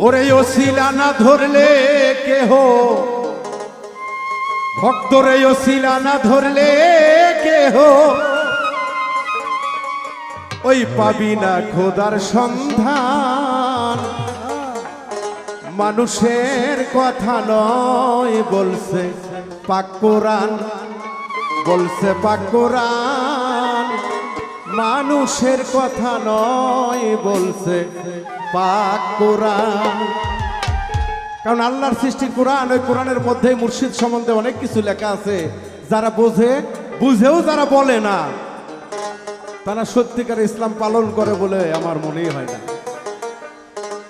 ওরে ওসিলা না ধরলে কেহ? ভক্তরে ওসিলা না ধরলে কেহ? ওই পাবি না খোদার সন্ধান। মানুষের কথা নয়, বলছে পাক কোরআন। বলছে পাক কোরআন। মানুষের কথা নয়, বলছে পাক কোরআন। কারণ আল্লাহর সৃষ্টি কোরআন, ওই কোরআনের মধ্যে মুর্শিদ সম্বন্ধে অনেক কিছু লেখা আছে। যারা বোঝে, বুঝেও যারা বলে না, তারা সত্যিকার ইসলাম পালন করে বলে আমার মনেই হয় না।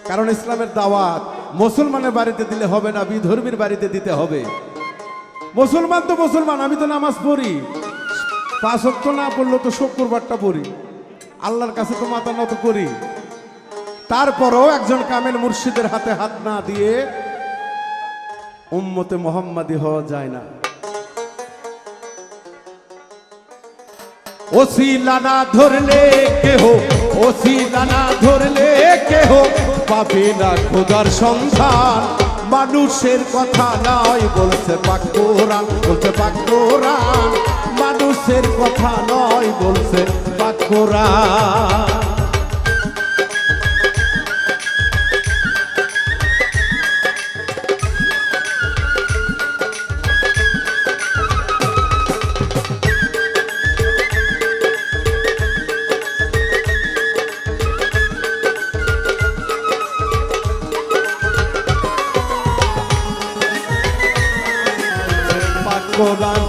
কারণ ইসলামের দাওয়াত মুসলমানের বাড়িতে দিলে হবে না, বিধর্মীর বাড়িতে দিতে হবে। মুসলমান তো মুসলমান, আমি তো নামাজ পড়ি। পাঁচ না পড়লে তো শুক্রবারটা পড়ি। আল্লাহর কাছে তো মাথা নত করি। তারপরও একজন কামেল মুর্শিদের হাতে হাত না দিয়ে উম্মতে মোহাম্মদী হওয়া যায় না। ওসিলা না ধরলে কেহ ওসিলা না ধরলে কেহ, পাবে না খোদার সন্ধান। মানুষের কথা নয় বলছে পাক কোরআন, বলছে পাক কোরআন। মানুষের কথা নয় বলছে পাক কোরআন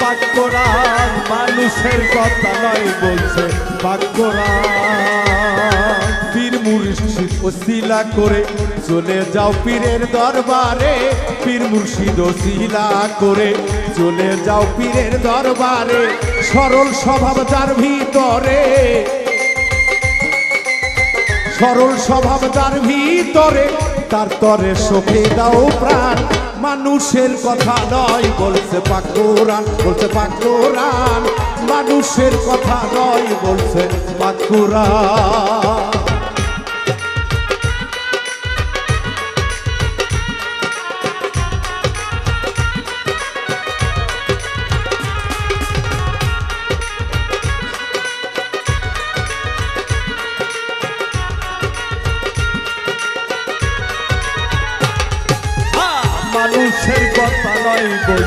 পাক কোরআন মানুষের কথা নয় বলছে পাক কোরআন পীর মুর্শিদ ওসিলা করে চলে যাও পীরের দরবারে, পীর মুর্শিদ ওসিলা করে চলে যাও পীরের দরবারে, সরল স্বভাব যার ভিতরে। সরল স্বভাব যার ভিতরে তার তরে শোকে দাও প্রাণ। মানুষের কথা নয়, বলছে পাকুরান বলছে পাকুরান মানুষের কথা নয়, বলছে পাক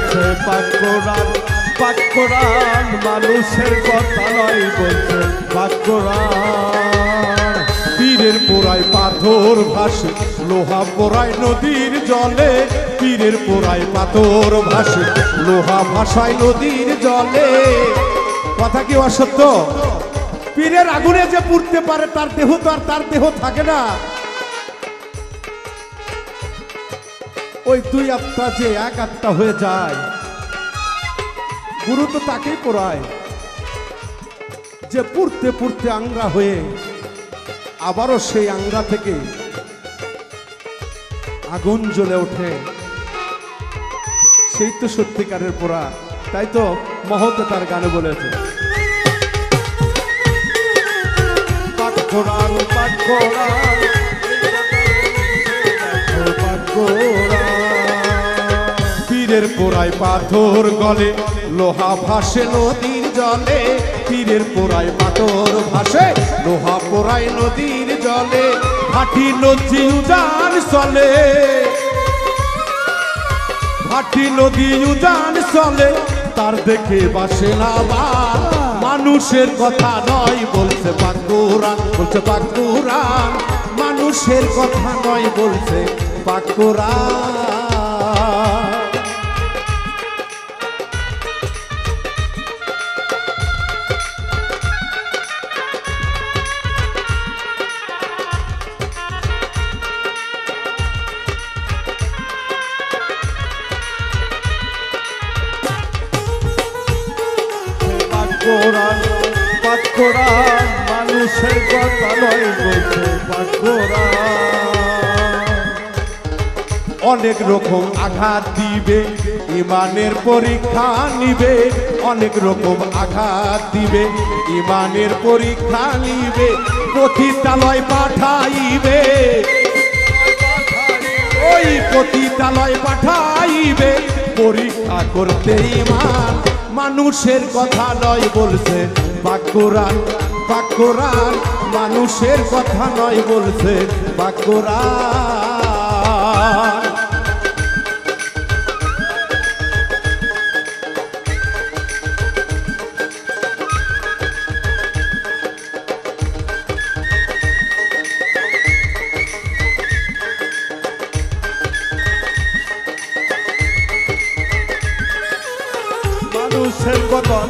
বলছে, পাক কোরআন পাক কোরআন, মানুষের কথা নয় বলছে, পাক কোরআন। পীরের পোড়ায় পাথর ভাসে, লোহা পোড়ায় নদীর জলে, পীরের পোড়ায় পাথর ভাসে, লোহা ভাসায় নদীর জলে। কথা কি অসত্য? পীরের আগুনে যে পুড়তে পারে, তার দেহ তো আর তার দেহ থাকে না। ওই দুই আত্মা যে এক আত্মা হয়ে যায় গুরু তো তাকেই পড়ায়। যে পুড়তে পুড়তে আংরা হয়ে, আবারও সেই আংরা থেকে আগুন জ্বলে ওঠে। সেই তো সত্যিকারের পোড়া, তাই তো মহত তার গানে বলেছে। পাক কোরআন পীরের পোড়ায় পাথর গলে, লোহা ভাসে নদীর জলে, পীরের পোড়ায় পাথর ভাসে, লোহা পোড়ায় নদীর জলে, ভাটি নদী উজান চলে। ভাটি নদী উজান চলে, তার দেখে বাসে না বার মানুষের কথা নয় বলছে পাকুরান বলছে পাকুরান। মানুষের কথা নয় বলছে পাকুরান। কোরআন পাক কোরআন মানুষের কথা নয় বলছে পাক কোরআন অনেক রকম আঘাত দিবে, ইমানের পরীক্ষা নিবে। অনেক রকম আঘাত দিবে, ইমানের পরীক্ষা নিবে। পতিতালয় পাঠাইবে। ওই পতিতালয় পাঠাইবে। পরীক্ষা করতে ইমান মানুষের কথা নয় বলছে। বাকুরান বাকুরান মানুষের কথা নয় বলছে। বাকুরান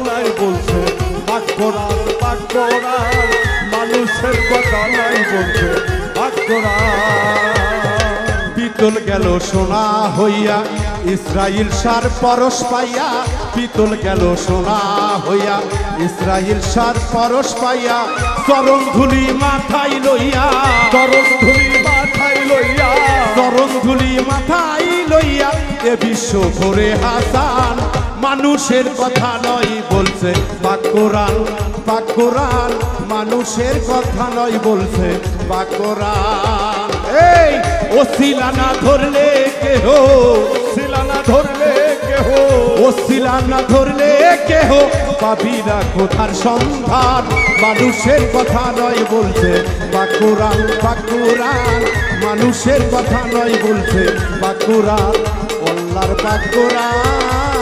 নাই বলছে বাক্যরাল বাক্যরাল মানুষের কথা নাই বলছে বাক্যরাল পিতল গেল সোনা হইয়া, ইসরাইল সার পরশ পাইয়া, পিতল গেল সোনা হইয়া, ইসরাইল সার পরশ পাইয়া, চরণ ধুলি মাথায় লইয়া, চরণ ধুলি মাথায় লইয়া, চরণ ধুলি মাথায় লইয়া, এ বিশ্ব ভরে হাসান মানুষের কথা নয় বলছে পাকুরান পাকুরান মানুষের কথা নয় বলছে পাকুরান এই ওসিলা না ধরলে কেহ, শিলানা ধরলে কেহ ওসিলা না ধরলে কেহ। পাবি না কোথার সন্ধান? মানুষের কথা নয় বলছে বাকুরান বাকুরান মানুষের কথা নয় বলছে বাকুরান অল্লার বাকুরান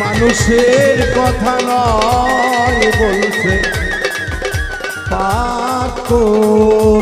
মানুষের কথা নয় বলছে পাকুরান